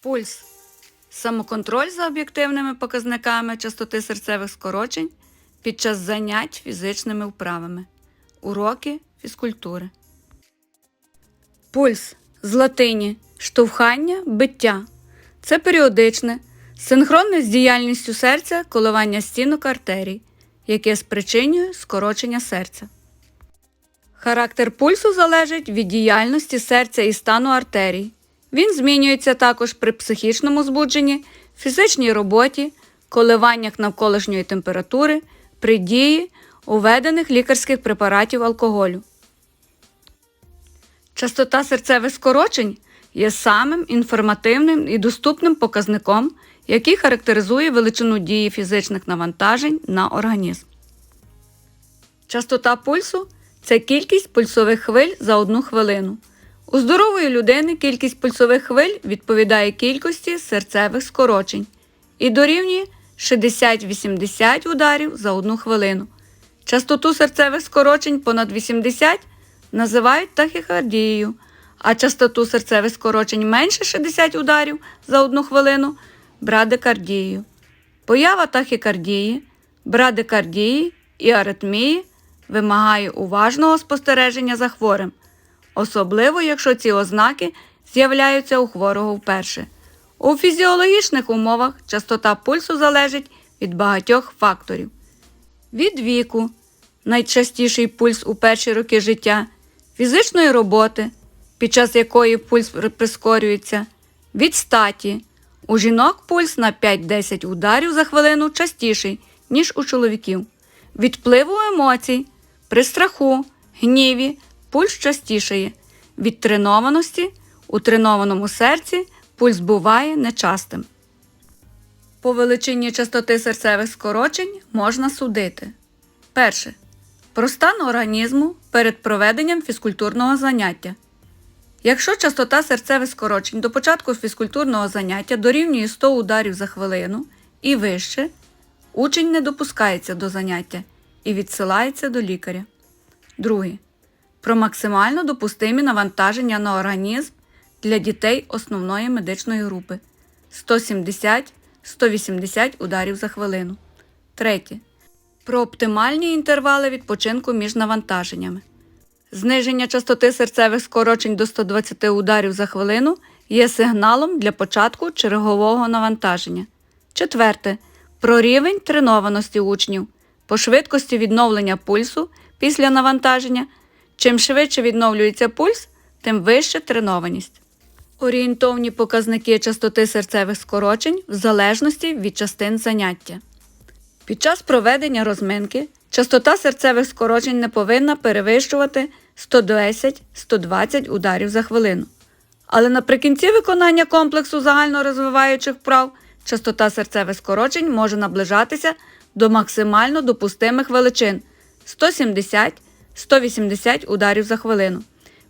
Пульс. Самоконтроль за об'єктивними показниками частоти серцевих скорочень під час занять фізичними вправами. Уроки фізкультури. Пульс з латині штовхання, биття. Це періодичне, синхронне з діяльністю серця коливання стінок артерій, яке спричинює скорочення серця. Характер пульсу залежить від діяльності серця і стану артерій. Він змінюється також при психічному збудженні, фізичній роботі, коливаннях навколишньої температури, при дії уведених лікарських препаратів алкоголю. Частота серцевих скорочень є самим інформативним і доступним показником, який характеризує величину дії фізичних навантажень на організм. Частота пульсу це кількість пульсових хвиль за одну хвилину. У здорової людини кількість пульсових хвиль відповідає кількості серцевих скорочень і дорівнює 60-80 ударів за одну хвилину. Частоту серцевих скорочень понад 80 називають тахікардією, а частоту серцевих скорочень менше 60 ударів за одну хвилину брадикардією. Поява тахікардії, брадикардії і аритмії вимагає уважного спостереження за хворим, особливо якщо ці ознаки з'являються у хворого вперше. У фізіологічних умовах частота пульсу залежить від багатьох факторів. Від віку, найчастіший пульс у перші роки життя, фізичної роботи, під час якої пульс прискорюється, від статі. У жінок пульс на 5-10 ударів за хвилину частіший, ніж у чоловіків. Від впливу емоцій, при страху, гніві пульс частішає. Від тренованості у тренованому серці пульс буває нечастим. По величині частоти серцевих скорочень можна судити. Перше. Про стан організму перед проведенням фізкультурного заняття. Якщо частота серцевих скорочень до початку фізкультурного заняття дорівнює 100 ударів за хвилину і вище, учень не допускається до заняття і відсилається до лікаря. Друге. Про максимально допустимі навантаження на організм для дітей основної медичної групи 170-180 ударів за хвилину. Третє. Про оптимальні інтервали відпочинку між навантаженнями. Зниження частоти серцевих скорочень до 120 ударів за хвилину є сигналом для початку чергового навантаження. Четверте. Про рівень тренованості учнів по швидкості відновлення пульсу після навантаження. Чим швидше відновлюється пульс, тим вища тренованість. Орієнтовні показники частоти серцевих скорочень в залежності від частин заняття. Під час проведення розминки частота серцевих скорочень не повинна перевищувати 110-120 ударів за хвилину. Але наприкінці виконання комплексу загальнорозвиваючих вправ частота серцевих скорочень може наближатися до максимально допустимих величин 170-180 ударів за хвилину.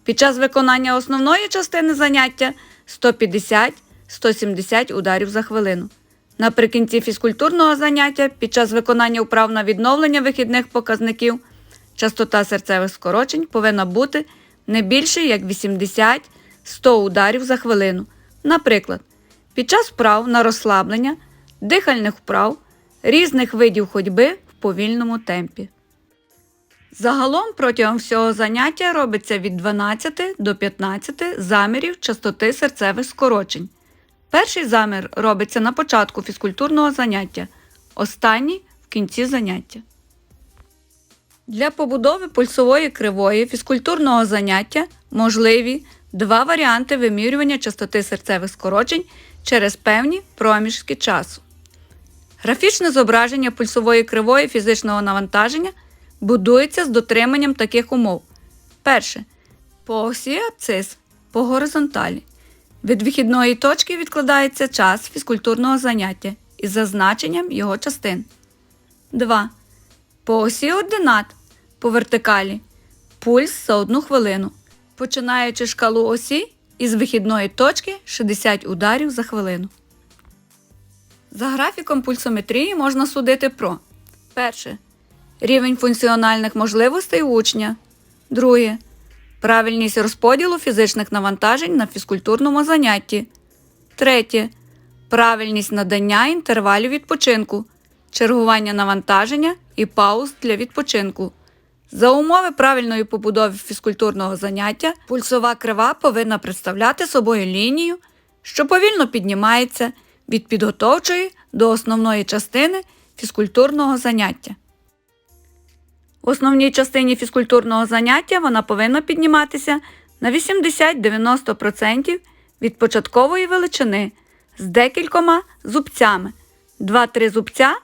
Під час виконання основної частини заняття 150-170 ударів за хвилину. Наприкінці фізкультурного заняття під час виконання вправ на відновлення вихідних показників частота серцевих скорочень повинна бути не більше як 80-100 ударів за хвилину. Наприклад, під час вправ на розслаблення, дихальних вправ, різних видів ходьби в повільному темпі. Загалом протягом всього заняття робиться від 12 до 15 замірів частоти серцевих скорочень. Перший замір робиться на початку фізкультурного заняття, останній в кінці заняття. Для побудови пульсової кривої фізкультурного заняття можливі два варіанти вимірювання частоти серцевих скорочень через певні проміжки часу. Графічне зображення пульсової кривої фізичного навантаження будується з дотриманням таких умов. Перше. По осі абцис по горизонталі. Від вихідної точки відкладається час фізкультурного заняття із зазначенням його частин. 2. По осі ординат по вертикалі. Пульс за одну хвилину. Починаючи шкалу осі із вихідної точки 60 ударів за хвилину. За графіком пульсометрії можна судити про перше. Рівень функціональних можливостей учня. Друге. Правильність розподілу фізичних навантажень на фізкультурному занятті. Третє. Правильність надання інтервалів відпочинку, чергування навантаження і пауз для відпочинку. За умови правильної побудови фізкультурного заняття пульсова крива повинна представляти собою лінію, що повільно піднімається від підготовчої до основної частини фізкультурного заняття. Основній частині фізкультурного заняття вона повинна підніматися на 80-90% від початкової величини з декількома зубцями, 2-3 зубця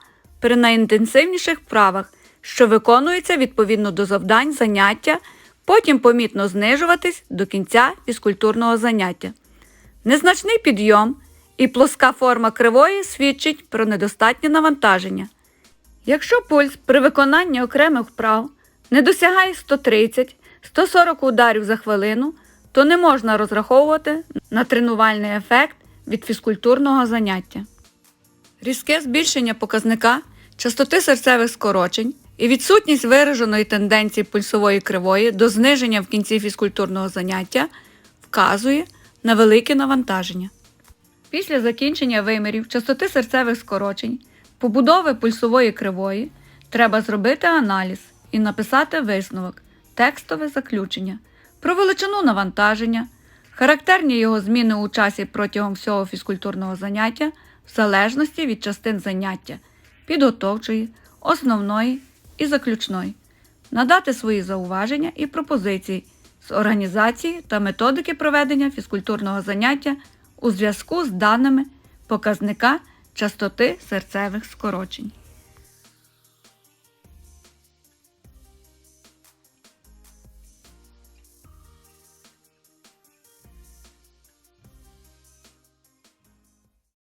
при найінтенсивніших вправах, що виконуються відповідно до завдань заняття, потім помітно знижуватись до кінця фізкультурного заняття. Незначний підйом і плоска форма кривої свідчить про недостатнє навантаження. Якщо пульс при виконанні окремих вправ не досягає 130-140 ударів за хвилину, то не можна розраховувати на тренувальний ефект від фізкультурного заняття. Різке збільшення показника частоти серцевих скорочень і відсутність вираженої тенденції пульсової кривої до зниження в кінці фізкультурного заняття вказує на велике навантаження. Після закінчення вимірів частоти серцевих скорочень, побудови пульсової кривої, треба зробити аналіз і написати висновок, текстове заключення про величину навантаження, характерні його зміни у часі протягом всього фізкультурного заняття в залежності від частин заняття, підготовчої, основної і заключної, надати свої зауваження і пропозиції з організації та методики проведення фізкультурного заняття у зв'язку з даними показника частоти серцевих скорочень.